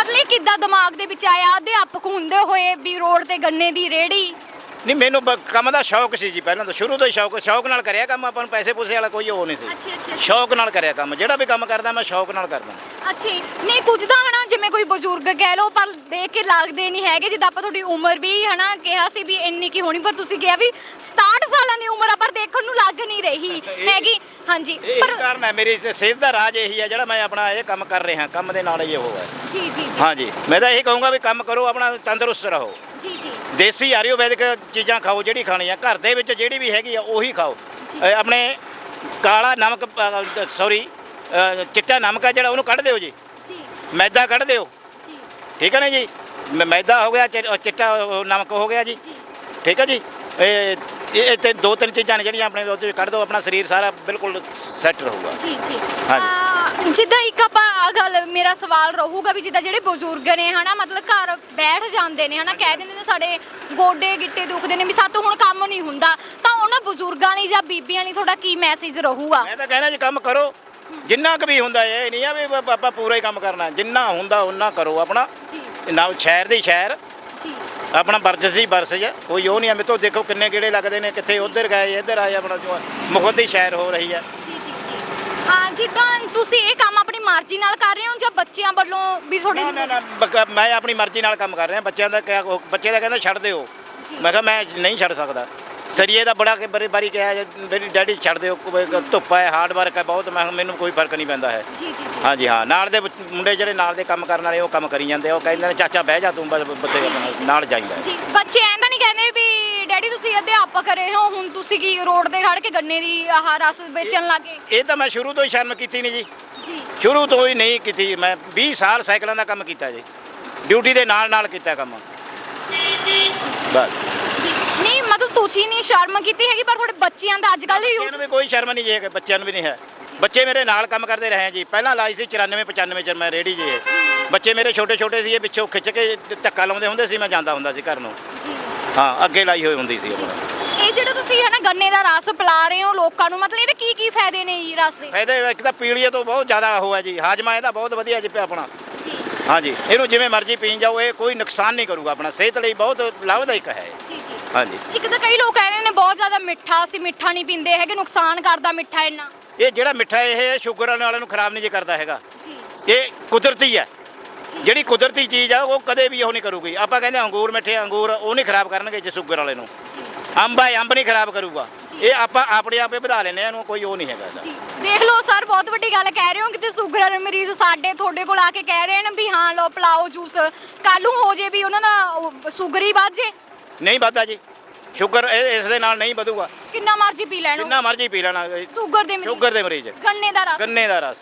ਮਤਲਬ ਕਿੱਦਾਂ ਦਿਮਾਗ ਦੇ ਵਿੱਚ ਆਇਆ? ਅਧਿਆਪਕ ਹੁੰਦੇ ਹੋਏ ਵੀ ਰੋਡ ਤੇ ਗੰਨੇ ਦੀ ਰੇੜੀ। ਨਹੀਂ ਮੈਨੂੰ ਬ- ਕੰਮ ਦਾ ਸ਼ੌਕ ਸੀ ਜੀ ਪਹਿਲਾਂ ਤੋਂ। ਸ਼ੁਰੂ ਤੋਂ ਹੀ ਸ਼ੌਕ ਸ਼ੌਕ ਨਾਲ ਕਰਿਆ ਕੰਮ ਆਪਾਂ ਨੂੰ ਪੈਸੇ ਪੂਸੇ ਵਾਲਾ ਕੋਈ ਉਹ ਨਹੀਂ ਸੀ। ਅੱਛਾ ਅੱਛਾ ਸ਼ੌਕ ਨਾਲ ਕਰਿਆ ਕੰਮ। ਜਿਹੜਾ ਵੀ ਕੰਮ ਕਰਦਾ ਮੈਂ ਸ਼ੌਕ ਨਾਲ ਕਰਦਾ। ਅੱਛਾ। ਨਹੀਂ ਕੁਝ ਤਾਂ ਹਨਾ ਜਿਵੇਂ ਕੋਈ ਬਜ਼ੁਰਗ ਕਹਿ ਲਓ ਪਰ ਦੇਖ ਕੇ ਲੱਗਦੇ ਨਹੀਂ ਹੈਗੇ। ਜਿੱਦਾਂ ਆਪਾਂ ਤੁਹਾਡੀ ਉਮਰ ਵੀ ਹਨਾ ਕਿਹਾ ਸੀ ਵੀ ਇੰਨੀ ਕੀ ਹੋਣੀ ਪਰ ਤੁਸੀਂ ਕਿਹਾ ਵੀ 67 ਸਾਲਾਂ ਦੀ ਉਮਰ ਆ ਪਰ ਦੇਖਣ ਨੂੰ ਲੱਗ ਨਹੀਂ ਰਹੀ ਹੈਗੀ। ਹਾਂਜੀ ਇਹ ਪਰ ਕਾਰਨ ਹੈ ਮੇਰੀ ਸਿਹਤ ਦਾ ਰਾਜ ਇਹੀ ਹੈ ਜਿਹੜਾ ਮੈਂ ਆਪਣਾ ਇਹ ਕੰਮ ਕਰ ਰਿਹਾ ਕੰਮ ਦੇ ਨਾਲ ਹੀ ਉਹ ਹੈ। ਜੀ ਜੀ ਜੀ। ਹਾਂਜੀ ਮੈਂ ਤਾਂ ਇਹ ਕਹੂੰਗਾ ਵੀ ਕੰਮ ਕਰੋ ਆਪਣਾ ਤੰਦਰੁਸਤ ਰਹੋ। ਜੀ ਜੀ। ਦੇਸੀ ਆਯੁਰਵੈਦਿਕ ਚੀਜ਼ਾਂ ਖਾਓ ਜਿਹੜੀ ਖਾਣੀ ਆ ਘਰ ਦੇ ਵਿੱਚ ਜਿਹੜੀ ਵੀ ਹੈਗੀ ਆ ਉਹੀ ਖਾਓ। ਅ, ਆਪਣੇ ਕਾਲਾ ਨਮਕ ਸੌਰੀ ਚਿੱਟਾ ਨਮਕ ਆ ਜਿਹੜਾ ਉਹਨੂੰ ਕੱਢ ਦਿਓ ਜੀ। ਜੀ। ਮੈਦਾ ਕੱਢ ਦਿਓ। ਜੀ। ਠੀਕ ਹੈ ਨਾ ਜੀ? ਮ- ਮੈਦਾ ਹੋ ਗਿਆ ਚਿ- ਚਿੱਟਾ ਉਹ ਨਮਕ ਹੋ ਗਿਆ ਜੀ। ਜੀ। ਠੀਕ ਹੈ ਜੀ? ਇਹ ਇਹ ਤੇ ਦੋ ਤਿੰਨ ਚੀਜ਼ਾਂ ਨੇ ਜਿਹੜੀਆਂ ਆਪਣੇ ਉਹਦੇ 'ਚ ਕੱਢ ਦਿਓ ਆਪਣਾ ਸਰੀਰ ਸਾਰਾ ਬਿਲਕੁਲ ਸੈੱਟ ਰਹੂਗਾ। ਜੀ ਜੀ। ਅਹ ਜਿੱਦਾਂ ਇੱਕ ਆਪਾਂ ਆ ਗੱਲ ਮੇਰਾ ਸਵਾਲ ਰਹੂਗਾ ਵੀ ਜਿੱਦਾਂ ਜਿਹੜੇ ਬਜ਼ੁਰਗ ਨੇ ਹਨਾ ਮਤਲਬ ਘਰ ਬੈਠ ਜਾਂਦੇ ਨੇ ਹਨਾ ਕਹਿ ਦਿੰਦੇ ਨੇ ਸਾਡੇ ਗੋਡੇ ਗਿੱਟੇ ਦੁਖਦੇ ਨੇ ਵੀ ਸਾਤੋਂ ਹੁਣ ਕੰਮ ਨਹੀਂ ਹੁੰਦਾ। ਤਾਂ ਉਹਨਾਂ ਬਜ਼ੁਰਗਾਂ ਲਈ ਜਾਂ ਬੀਬੀਆਂ ਲਈ ਤੁਹਾਡਾ ਕੀ ਮੈਸੇਜ ਰਹੂਗਾ? ਮੈਂ ਤਾਂ ਕਹਿਣਾ ਜੀ ਕੰਮ ਕਰੋ। ਜਿੰਨਾ ਕੁ ਵੀ ਹੁੰਦਾ ਇਹ ਨਹੀਂ ਆ ਵੀ ਆਪਾਂ ਪੂਰਾ ਹੀ ਕੰਮ ਕਰਨਾ। ਜਿੰਨਾ ਹੁੰਦਾ ਉਹਨਾਂ ਕਰੋ ਆਪਣਾ। ਜੀ। ਨਾ ਸ਼ਹਿਰ ਦੀ ਸ਼ਹਿਰ। ਆਪਣਾ ਵਰਜਸ ਹੀ ਵਰਸਜ ਹੈ ਕੋਈ ਉਹ ਨਹੀਂ ਹੈ ਮੇਤੋਂ ਦੇਖੋ ਕਿੰਨੇ ਗੇੜੇ ਲੱਗਦੇ ਨੇ ਕਿੱਥੇ ਉਧਰ ਗਏ ਇੱਧਰ ਆਏ ਆਪਣਾ ਜੋ ਮੁਖਤ ਦੀ ਸ਼ਹਿਰ ਹੋ ਰਹੀ ਹੈ ਜੀ ਜੀ ਜੀ। ਹਾਂ ਜਿੱਦਾਂ ਤੁਸੀਂ ਇਹ ਕੰਮ ਆਪਣੀ ਮਰਜ਼ੀ ਨਾਲ ਕਰ ਰਹੇ ਹੋ ਜਾਂ ਬੱਚਿਆਂ ਵੱਲੋਂ ਵੀ ਤੁਹਾਡੇ ਨਾ, ਨਾ, ਨਾ, ਬਕ- ਮੈਂ ਆਪਣੀ ਮਰਜ਼ੀ ਨਾਲ ਕੰਮ ਕਰ ਰਿਹਾ ਬੱਚਿਆਂ ਦਾ ਉਹ- ਬੱਚੇ ਦਾ ਕਹਿੰਦਾ ਛੱਡ ਦਿਓ। ਮੈਂ ਕਿਹਾ ਮੈਂ ਨਹੀਂ ਛੱਡ ਸਕਦਾ। ਸਰੀਏ ਦਾ ਬੜਾ ਕਿ ਬੜੀ ਬਾਰੀ ਕਿਹਾ ਜੇ ਮੇਰੀ ਡੈਡੀ ਛੱਡ ਦਿਓ ਧੁੱਪ ਹੈ ਹਾਰਡ ਵਰਕ ਹੈ ਬਹੁਤ ਮੈਂ ਮੈਨੂੰ ਕੋਈ ਫ਼ਰਕ ਨਹੀਂ ਪੈਂਦਾ ਹੈ। ਜੀ ਜੀ ਜੀ। ਹਾਂਜੀ ਹਾਂ ਨਾਲ ਦੇ ਬੱਚ- ਮੁੰਡੇ ਜਿਹੜੇ ਨਾਲ ਦੇ ਕੰਮ ਕਰਨ ਵਾਲੇ ਉਹ ਕੰਮ ਕਰੀ ਜਾਂਦੇ ਆ ਉਹ ਕਹਿੰਦੇ ਨੇ ਚਾਚਾ ਬਹਿ ਜਾ ਤੂੰ ਬਸ ਬੱਤੇ ਆਪਣਾ ਨਾਲ ਜਾਈਦਾ ਜੀ ਬੱਚੇ ਐਂ ਤਾਂ ਨਹੀਂ ਕਹਿੰਦੇ ਵੀ ਡੈਡੀ ਤੁਸੀਂ ਅਧਿਆਪਕ ਰਹੇ ਹੋ ਹੁਣ ਤੁਸੀਂ ਕੀ ਰੋਡ ਤੇ ਖੜ ਕੇ ਗੰਨੇ ਦੀ ਆਹ ਰਸ ਵੇਚਣ ਲੱਗੇ? ਇਹ ਤਾਂ ਮੈਂ ਸ਼ੁਰੂ ਤੋਂ ਹੀ ਸ਼ਰਮ ਕੀਤੀ ਨਹੀਂ ਜੀ। ਜੀ। ਸ਼ੁਰੂ ਤੋਂ ਹੀ ਨਹੀਂ ਕੀਤੀ ਮੈਂ 20 ਸਾਲ ਸਾਈਕਲਾਂ ਦਾ ਕੰਮ ਕੀਤਾ ਜੀ। ਡਿਊਟੀ ਦੇ ਨਾਲ ਨਾਲ ਕੀਤਾ ਕੰਮ। ਬਸ। ਜੀ। ਨਹੀਂ ਮਤਲਬ ਤੁਸੀਂ ਨਹੀਂ ਸ਼ਰਮ ਕੀਤੀ ਹੈਗੀ ਪਰ ਤੁਹਾਡੇ ਬੱਚਿਆਂ ਦਾ ਅੱਜ ਕੱਲ੍ਹ ਬੱਚਿਆਂ ਨੂੰ ਵੀ ਕੋਈ ਸ਼ਰਮ ਨਹੀਂ ਜੀ ਬੱਚਿਆਂ ਨੂੰ ਵੀ ਨਹੀਂ ਹੈ। ਬੱਚੇ ਮੇਰੇ ਨਾਲ ਕੰਮ ਕਰਦੇ ਰਹੇ ਜੀ। ਪਹਿਲਾਂ ਲਾਈ ਸੀ 94 95 ਚ ਮੈਂ ਰੇੜੀ ਜੀ। ਬੱਚੇ ਮੇਰੇ ਛੋਟੇ ਛੋਟੇ ਸੀ ਇਹ ਪਿੱਛੋਂ ਖਿੱਚ ਕੇ ਧੱਕਾ ਲਾਉਂਦੇ ਹੁੰਦੇ ਸੀ ਮੈਂ ਜਾਂਦਾ ਹੁੰਦਾ ਸੀ ਘਰ ਨੂੰ। ਹਾਂ ਅੱਗੇ ਲਾਈ ਹੋਈ ਹੁੰਦੀ ਸੀ ਜੀ। ਇਹ ਜਿਹੜਾ ਤੁਸੀਂ ਹੈ ਨਾ ਗੰਨੇ ਦਾ ਰਸ ਪਿਲਾ ਰਹੇ ਹੋ ਲੋਕਾਂ ਨੂੰ ਮਤਲਬ ਇਹਦੇ ਕੀ ਕੀ ਫਾਇਦੇ ਨੇ ਜੀ ਰਸ ਦੇ? ਫਾਇਦੇ ਇੱਕ ਤਾਂ ਪੀਲੀਏ ਤੋਂ ਬਹੁਤ ਜ਼ਿਆਦਾ ਉਹ ਹੈ ਜੀ। ਹਾਜਮਾ ਇਹਦਾ ਬਹੁਤ ਵਧੀਆ ਜੀ ਪਿਆ ਆਪਣਾ। ਜੀ। ਹਾਂਜੀ ਇਹਨੂੰ ਜਿਵੇਂ ਮਰਜ਼ੀ ਪੀਣ ਜਾਓ ਇਹ ਕੋਈ ਨੁਕਸਾਨ ਨਹੀਂ ਕਰੂਗਾ ਆਪਣਾ। ਸਿਹਤ ਲਈ ਬਹੁਤ ਲਾਭਦਾਇਕ ਹੈ ਇਹ। ਹਾਂਜੀ। ਇੱਕ ਤਾਂ ਕਈ ਲੋਕ ਕਹਿੰਦੇ ਨੇ ਬਹੁਤ ਜ਼ਿਆਦਾ ਮਿੱਠਾ ਅਸੀਂ ਮਿੱਠਾ ਨਹੀਂ ਪੀਂਦੇ ਹੈਗੇ ਨੁਕਸਾਨ ਕਰਦਾ ਮਿੱਠਾ ਇੰਨਾ। ਇਹ ਜਿਹੜਾ ਮਿੱਠਾ ਇਹ ਹੈ, ਸ਼ੂਗਰ ਵਾਲਿਆਂ ਨੂੰ ਖਰਾਬ ਨਹੀਂ ਜੇ ਕਰਦਾ ਹੈਗਾ। ਜੀ। ਇਹ ਕੁਦਰਤੀ ਹੈ। ਜਿਹੜੀ ਕੁਦਰਤੀ ਚੀਜ਼ ਆ ਉਹ ਕਦੇ ਵੀ ਉਹ ਨਹੀਂ ਕਰੂਗੀ। ਆਪਾਂ ਕਹਿੰਦੇ ਅੰਗੂਰ ਮਿੱਠੇ ਅੰਗੂਰ ਉਹ ਨਹੀਂ ਖਰਾਬ ਕਰਨਗੇ ਜੇ ਸ਼ੂਗਰ ਵਾਲੇ ਨੂੰ। ਅੰਬ ਹੈ ਅੰਬ ਨਹੀਂ ਖਰਾਬ ਕਰੂਗਾ। ਇਹ ਆਪਾਂ ਆਪਣੇ ਆਪੇ ਵਧਾ ਲੈਨੇ ਆ ਇਹਨੂੰ ਕੋਈ ਉਹ ਨਹੀਂ ਹੈਗਾ ਇਹਦਾ। ਜੀ। ਦੇਖ ਲਓ ਸਰ ਬਹੁਤ ਵੱਡੀ ਗੱਲ ਕਹਿ ਰਹੇ ਹੋ ਕਿਤੇ ਸ਼ੂਗਰ ਵਾਲੇ ਮਰੀਜ਼ ਸਾਡੇ ਤੁਹਾਡੇ ਕੋਲ ਆ ਕੇ ਕਹਿ ਰਹੇ ਨੇ ਵੀ ਹਾਂ ਲਓ ਪਿਲਾਓ ਜੂਸ। ਕੱਲ ਨੂੰ ਹੋ ਜੇ ਵੀ ਉਹਨਾਂ ਦਾ ਸ਼ੂਗਰ ਹੀ ਵੱਧ ਜੇ। ਨਹੀਂ ਵੱਧਦਾ ਜੀ। ਸ਼ੂਗਰ ਇਹ- ਇਸ ਦੇ ਨਾਲ ਨਹੀਂ ਵਧੂਗਾ। ਕਿੰਨਾ ਮਰਜ਼ੀ ਪੀ ਲੈਣੋ। ਜਿੰਨਾ ਮਰਜ਼ੀ ਪੀ ਲੈਣਾ। ਸ਼ੂਗਰ ਦੇ ਮਰੀਜ਼। ਸ਼ੂਗਰ ਦੇ ਮਰੀਜ਼। ਗੰਨੇ ਦਾ ਰਸ। ਗੰਨੇ ਦਾ ਰਸ।